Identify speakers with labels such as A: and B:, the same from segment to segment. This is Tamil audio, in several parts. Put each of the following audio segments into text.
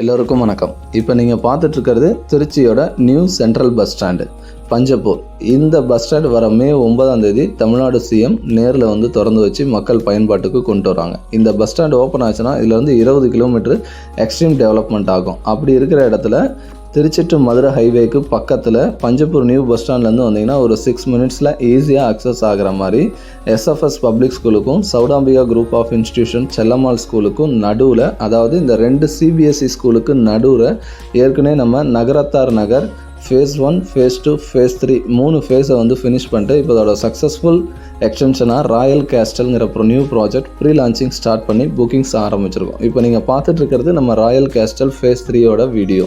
A: எல்லோருக்கும் வணக்கம். இப்போ நீங்கள் பார்த்துட்ருக்கிறது திருச்சியோட new central bus stand Panjapur. இந்த பஸ் ஸ்டாண்ட் வர மே ஒன்பதாம் தேதி தமிழ்நாடு சிஎம் நேரில் வந்து திறந்து வச்சு மக்கள் பயன்பாட்டுக்கு கொண்டு வராங்க. இந்த பஸ் ஸ்டாண்ட் ஓப்பன் ஆச்சுன்னா இதில் வந்து இருபது கிலோமீட்டர் எக்ஸ்ட்ரீம் டெவலப்மெண்ட் ஆகும். அப்படி இருக்கிற இடத்துல திருச்சி டு மதுரை ஹைவேக்கு பக்கத்தில் பஞ்சப்பூர் நியூ பஸ் ஸ்டாண்ட்லேருந்து வந்தீங்கன்னா ஒரு சிக்ஸ் மினிட்ஸில் ஈஸியாக அக்சஸ் ஆகிற மாதிரி எஸ்எஃப்எஸ் பப்ளிக் ஸ்கூலுக்கும் Chowdambika group of institution Chellammal ஸ்கூலுக்கும் நடுவில் அதாவது இந்த ரெண்டு சிபிஎஸ்சி ஸ்கூலுக்கு நடுவில் ஏற்கனவே நம்ம Nagarathar Nagar phase one phase two phase three மூணு ஃபேஸை வந்து ஃபினிஷ் பண்ணிட்டு இப்போ அதோட சக்ஸஸ்ஃபுல் எக்ஸ்டென்ஷனாக ராயல் கேஸ்டல்ங்கிற அப்புறம் new project pre launching start பண்ணி புக்கிங்ஸ் ஆரம்பிச்சிருக்கோம். இப்போ நீங்கள் பார்த்துட்டு இருக்கிறது நம்ம ராயல் கேஸ்டல் ஃபேஸ் த்ரீயோட வீடியோ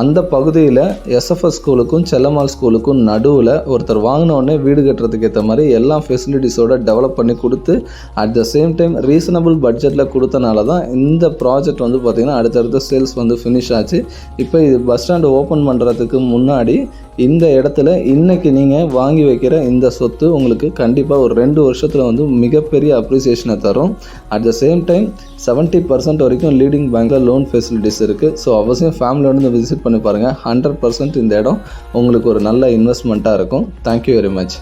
A: அந்த பகுதியில் எஸ்எஃப்எஸ் ஸ்கூலுக்கும் செல்லம்மாள் ஸ்கூலுக்கும் நடுவில் ஒருத்தர் வாங்கினோடனே வீடு கட்டுறதுக்கு ஏற்ற மாதிரி எல்லா ஃபெசிலிட்டிஸோட டெவலப் பண்ணி கொடுத்து at the same time reasonable பட்ஜெட்டில் கொடுத்தனால தான் இந்த ப்ராஜெக்ட் வந்து பார்த்திங்கன்னா அடுத்தடுத்த சேல்ஸ் வந்து ஃபினிஷ் ஆச்சு. இப்போ இது பஸ் ஸ்டாண்டு ஓப்பன் பண்ணுறதுக்கு முன்னாடி இந்த இடத்துல இன்றைக்கி நீங்கள் வாங்கி வைக்கிற இந்த சொத்து உங்களுக்கு கண்டிப்பாக ஒரு ரெண்டு வருஷத்தில் வந்து மிகப்பெரிய அப்ரிசியேஷனை தரும். At the same time 70% percent வரைக்கும் லீடிங் பேங்க்கில் லோன் ஃபெசிலிட்டிஸ் இருக்குது ஸோ அவசியம் ஃபேமிலியோட விசிட் விசிட் பண்ணி பாருங்கள் ஹண்ட்ரட் பர்சன்ட் இந்த இடம் உங்களுக்கு ஒரு நல்ல இன்வெஸ்ட்மெண்ட்டாக இருக்கும். Thank you very much